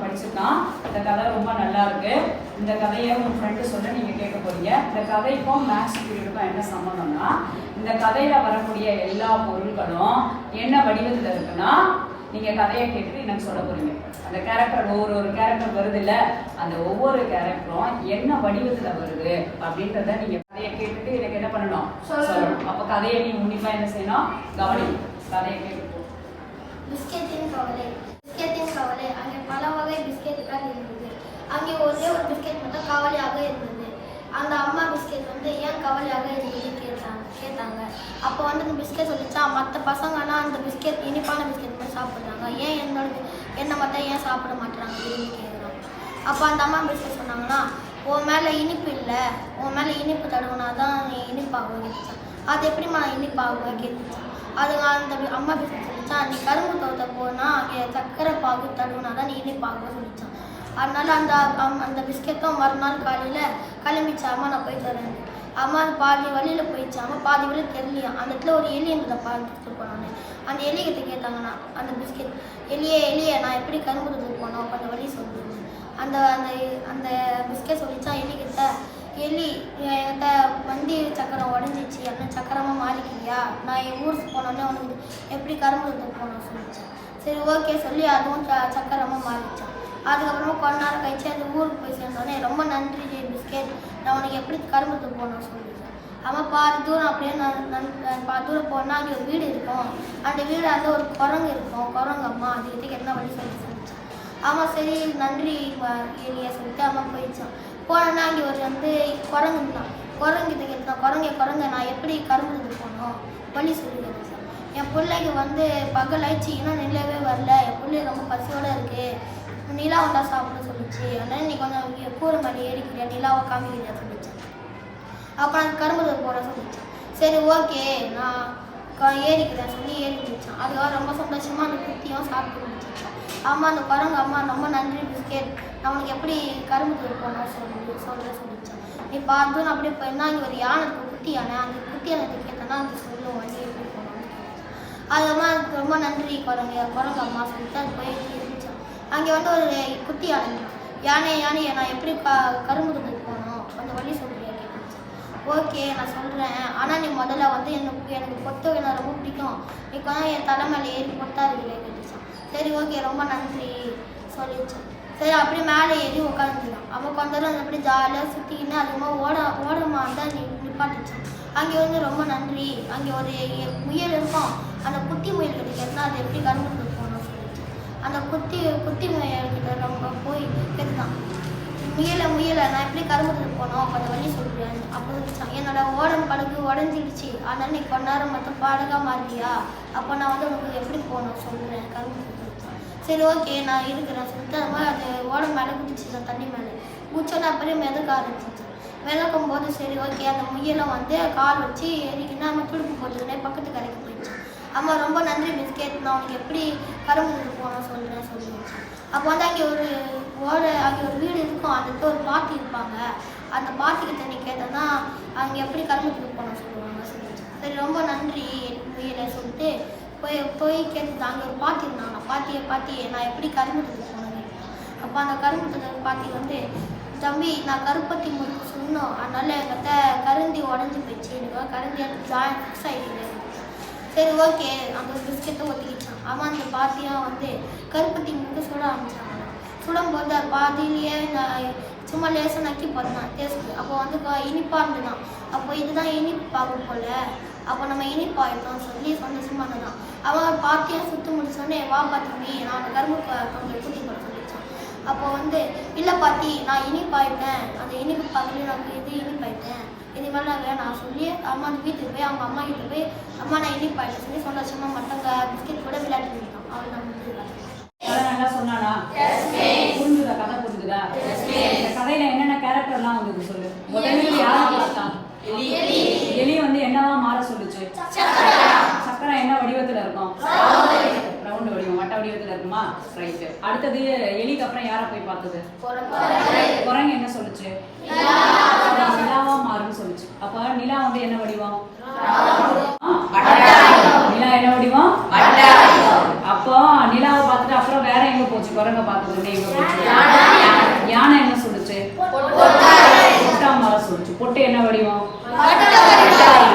பிடிச்சிருக்கான். இந்த கதை ரொம்ப நல்லா இருக்கு. இந்த கதையை உங்க ஃப்ரெண்டு சொல்ல நீங்க கேட்க போறீங்க. இந்த கதைக்கும் மேக்ஸ் பீரியடுக்கும் என்ன சம்மந்தம்னா இந்த கதையில வரக்கூடிய எல்லா பொருட்களும் என்ன வடிவத்துல இருக்குன்னா நீங்க கதையை கேட்டுட்டு எனக்கு சொல்ல போறீங்க. அந்த கேரக்டர் ஒவ்வொரு ஒரு கேரக்டர் வருது இல்ல அந்த ஒவ்வொரு கேரக்டரும் என்ன வடிவத்துல வருது அப்படின்றத நீங்க கதையை கேட்டுட்டு எனக்கு என்ன பண்ணணும்? சொல்லணும். அப்ப கதையை நீ உன்னிப்பா என்ன செய்யணும்? கவனி. கதையை கேட்டு பிஸ்கெட்டின் கவலை. அங்கே பல வகை பிஸ்கெட்டுகள் இருந்தது. அங்கே ஒரே ஒரு பிஸ்கெட் மட்டும் கவலையாக இருந்தது. அந்த அம்மா பிஸ்கெட் வந்து ஏன் கவலையாக இருந்தது கேட்டாங்க. கேட்டாங்க. அப்போ வந்து அந்த பிஸ்கெட் சொல்லிச்சா மற்ற பசங்கன்னா அந்த பிஸ்கெட் இனிப்பான பிஸ்கெட் மட்டும் சாப்பிட்றாங்க. ஏன் என்னோட என்னை மட்டும் ஏன் சாப்பிட மாட்டேறாங்க அப்படின்னு கேட்குறாங்க அப்போ அந்த அம்மா பிஸ்கெட் சொன்னாங்கன்னா உன் மேலே இனிப்பு இல்லை. உன் மேலே இனிப்பு தடவுனா தான் நீ இனிப்பாகுவ கேட்டுச்சான் அது எப்படிம்மா இனிப்பாகும் கேட்டுச்சான் அது அந்த அம்மா பிஸ்கெட் சொல்லிச்சான் நீ கரும்பு தோட்ட போனால் அங்கே சக்கரை பாகு தடுனா தான் நீ இனிப்பாகுவ சொல்லிச்சான். அதனால அந்த அம்- அந்த பிஸ்கெட்டும் மறுநாள் காலையில் கிளம்பிச்சா அம்மா நான் போய் தரேன் அம்மா பாதி வழியில் போயிடுச்சு பாதி வழியில் தெரியலையா? அந்த இடத்துல ஒரு எலி இருந்ததை பார்த்துட்டு போனாங்க அந்த எலிகிட்ட கேட்டாங்கண்ணா அந்த பிஸ்கெட் எலியே எலியே நான் எப்படி கரும்பு தோட்ட போனோம்? அந்த வழி சொல்லுங்க அந்த அந்த அந்த பிஸ்கெட் சொல்லிச்சா எலிகிட்ட எலி வண்டி சக்கரம் உடஞ்சிச்சு என்ன சக்கரமாக மாறிக்கிறியா? நான் என் ஊருக்கு போனோன்னே உனக்கு எப்படி கரும்பு தோட்ட போனோம் சொல்லிச்சேன். சரி ஓகே சொல்லி அதுவும் ச சக்கரமாக மாறிச்சான். அதுக்கப்புறமா கொஞ்ச நேரம் கழிச்சு அந்த ஊருக்கு போய் சேர்ந்தோடனே ரொம்ப நன்றி ஜெய் பிஸ்கெட். நான் உனக்கு எப்படி கரும்பு தூக்கு போகணும் சொல்லிட்டேன் அவன் பாதி தூரம் அப்படியே நான் நன் பாதி தூரம் போனால் அங்கே ஒரு வீடு இருக்கும். அந்த வீடு அந்த ஒரு குரங்கு இருக்கும். குரங்கு அம்மா அதுக்கிட்ட என்ன வழி சொல்லி சொல்லிச்சான். அவன் சரி நன்றி ஏரியா சொல்லிட்டு அவன் போயிடுச்சான் போனோன்னா அங்கே ஒரு வந்து குரங்கு தான் குரங்கிட்ட கேட்டான் குரங்க குரங்க நான் எப்படி கரும்பு போனோம் போகணும் வழி சொல்லி என் பிள்ளைக்கு வந்து பகல் ஆயிடுச்சு இன்னும் நிலவே வரல. என் பிள்ளை ரொம்ப பசியோடு இருக்குது நிலா வந்தா சாப்பிட சொல்லிச்சு. அதனால நீ கொஞ்சம் கூற மாதிரி ஏறிக்கிறியா? நிலாவை காமிக்கிறியா? சொல்லிச்சு. அப்புறம் அந்த கரும்பு போகிறேன் சொல்லிச்சு. சரி ஓகே. நான் ஏறிக்கிறேன். சொல்லி ஏறி முடிச்சான். அதுக்காக ரொம்ப சந்தோஷமாக அந்த குட்டியும் சாப்பிட்டு முடிச்சிருச்சான். அம்மா அந்த குரங்கு அம்மா ரொம்ப நன்றி பிஸ்கெட். நான் உனக்கு எப்படி கரும்பு கொடுப்போம் சொல்லி சொல்ல சொல்லிச்சேன் நீ பார்த்து நான் அப்படியே போயிருந்தா இங்கே ஒரு யானை இருக்கும் குட்டி யானை அந்த குட்டி யானை கேட்டேன்னா அது சொல்லும் வண்டி எப்படி போனோம்னு அது அம்மா அதுக்கு ரொம்ப நன்றி குரங்கு குரங்கு அம்மா சொல்லிட்டு அது போய் இருந்துச்சேன் அங்கே வந்து ஒரு குட்டி யானை யானை யானை நான் எப்படி க கரும்பு கொடுத்து போனோம் கொஞ்சம் வழி சொல்றியா கேட்டுச்சு. ஓகே நான் சொல்கிறேன் ஆனால் நீ முதல்ல வந்து எனக்கு எனக்கு பொத்து எனக்கு ரொம்ப பிடிக்கும். நீ கொஞ்சம் என் தலைமையில் ஏறி பொத்தா இருக்கீங்க கேட்டுச்சான் சரி ஓகே ரொம்ப நன்றி சொல்லிச்சான் சரி அப்படியே மேலே ஏறி உட்காந்துக்கலாம். அவன் கொஞ்ச நேரம் அப்படியே ஜாலியாக சுற்றிக்கின்னு அதிகமாக ஓட ஓடமா தான் நீ நிப்பாட்டிச்சான் அங்கே வந்து ரொம்ப நன்றி. அங்கே ஒரு முயல் இருக்கும். அந்த குட்டி முயல் கிட்ட கேட்டால் அது எப்படி கரும்பு போகணும் சொல்லிச்சு அந்த குட்டி குட்டி முயல் கிட்ட ரொம்ப போய் கேட்டுதான். முயல முயல. நான் எப்படி கரும்பு போனோம் கொஞ்சம் வழி சொல்கிறேன் அப்போ என்னோட ஓடம் படகு உடஞ்சிடுச்சு. ஆனால் நீ கொஞ்ச நேரம் மட்டும் பாடகாக மாறியா அப்போ நான் வந்து உனக்கு எப்படி போகணும் சொல்கிறேன் கரும்பு சரி ஓகே. நான் இருக்கிறேன். சொல்லிட்டு அது மாதிரி அது ஓடம் மேலே குதிச்சுதான் தண்ணி மேலே. குச்சோன்னு அப்படியே மிதக்க ஆரம்பிச்சிச்சு மிதக்கும் போது சரி ஓகே. அந்த முயலை வந்து கால் வச்சு ஏறிக்கினா நம்ம துடுப்பு போட்டுக்கினே பக்கத்து கரைக்கு போயிடுச்சு. அம்மா ரொம்ப நன்றி பிஸ்கெட். நான் உனக்கு எப்படி கரும்பு தூக்கு போகணும் சொல்கிறேன் சொல்லிடுச்சு அப்போ வந்து அங்கே ஒரு ஓட அங்கே ஒரு வீடு இருக்கும். அந்த ஒரு பாட்டி இருப்பாங்க. அந்த பாட்டிக்கிட்ட நீ கேட்டேன்னா அங்கே எப்படி கரும்பு தூக்கு போகணும் சொல்லுவாங்க. சொல்லிடுச்சு சரி ரொம்ப நன்றி முயலை சொல்லிட்டு போய் போய் கேட்டு அங்கே ஒரு பாட்டி இருந்தாங்க. பாட்டியை பாட்டி நான் எப்படி கரும்பு தூக்கு போனேன் அப்போ அந்த கரும்பு பாட்டி வந்து தம்பி நான் கருப்பட்டி முறுக்கு சொன்னோம். அதனால் என்கிட்ட கருந்தி உடஞ்சி போயிடுச்சு. எனக்கு கருந்தி ஜாயின் ஃபிக்ஸ் ஆகிடுது சரி ஓகே அந்த ஒரு பிஸ்கெட்டை ஒத்திக்கிச்சான் அவன் அந்த பாத்தியாக வந்து கருப்பத்தி முறுக்கு சுட ஆரம்பிச்சான். சுடும்போது அது பாதியிலேயே நான் சும்மா லேசாக நக்கி போடுறான் டேஸ்ட்டு அப்போ வந்து இனிப்பாக இனிப்பா இருந்துதான் அப்போ இதுதான் இனிப்பு பார்க்க போல. அப்போ நம்ம இனிப்பாயிட்டோம் சொல்லி சந்தோஷமா இருந்தான். அவன் பாத்தியும் சுற்றி முடிச்சோடனே வா பாத்தி நான் அந்த கரும்பு கொஞ்சம் கூட்டிட்டு அப்போ வந்து இல்லை பாட்டி நான் இனிப்பாயிட்டேன் அந்த இனிப்பு பார்க்கல நான் இது இனிப்பாயிட்டேன் இனிமேல் நான் வேணாம். சொல்லி அம்மா வீட்டுக்கு போய் அவங்க அம்மா கிட்ட போய் அம்மா நான் இனிப்பாயிட்டேன் சொல்லி சந்தோஷமா மற்றவங்க பிஸ்கெட் கூட விளையாட்டு இருக்கான். அவன் நம்ம நல்லா சொன்னானா? புரிஞ்சுதா கதை புரிஞ்சுதா இந்த கதையில என்னென்ன கேரக்டர்லாம் வந்தது சொல்லு? முதலில் யாரை பார்த்தான் எலி வந்து என்னவா மாற சொல்லுச்சு சக்கரம் என்ன வடிவத்துல இருக்கும் ரவுண்ட் வடிவம் வட்ட வடிவத்துல இருக்குமா ரைட் அடுத்தது எலிக்கு அப்புறம் யாரை போய் பார்த்தது? குரங்கு. என்ன சொல்லுச்சு? நிலாவா. மாறுன்னு சொல்லுச்சு. அப்ப நிலா வந்து என்ன வடிவம்? நிலா என்ன வடிவம்? அப்போ நிலாவை பார்த்துட்டு அப்புறம் வேற எங்க போச்சு? குரங்க பார்த்த உடனே எங்க போச்சு? யானை. என்ன சொல்லுச்சு? பொட்டா மரம் சொல்லுச்சு. பொட்டு என்ன வடிவம்?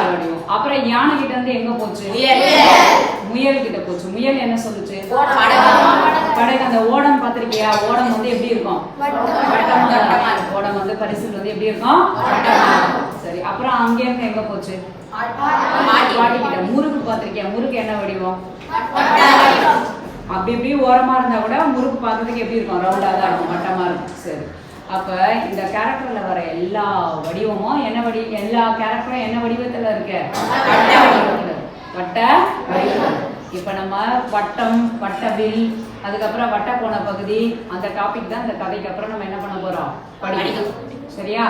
வடிவம்? அப்புறம் யானை கிட்ட இருந்து எங்க போச்சு? முயல். கிட்ட போச்சு. முயல் என்ன சொல்லுச்சு? படகு. அந்த ஓடம் பாத்திருக்கியா ஓடம் வந்து எப்படி இருக்கும். ஓடம் வந்து பரிசில் வந்து எப்படி இருக்கும். சரி அப்புறம் அங்க இருந்து எங்க போச்சு? மாட்டிக்கிட்ட. முறுக்கு பாத்திருக்கியா முறுக்கு என்ன வடிவம்? அப்படி இப்படி ஓரமா இருந்தா கூட முறுக்கு பார்க்கறதுக்கு எப்படி இருக்கும்? ரவுண்டா தான் இருக்கும். வட்டமா இருக்கும். சரி. அப்ப இந்த கேரக்டர்ல வர எல்லா வடிவமும் என்ன வடி எல்லா கேரக்டரும் என்ன வடிவத்துல இருக்கு? வட்ட வடிவம். இப்ப நம்ம வட்டம் வட்டவில் அதுக்கப்புறம் வட்ட போன பகுதி அந்த டாபிக் தான் இந்த கதைக்கு அப்புறம் நம்ம என்ன பண்ண போறோம்? படிக்கணும் சரியா?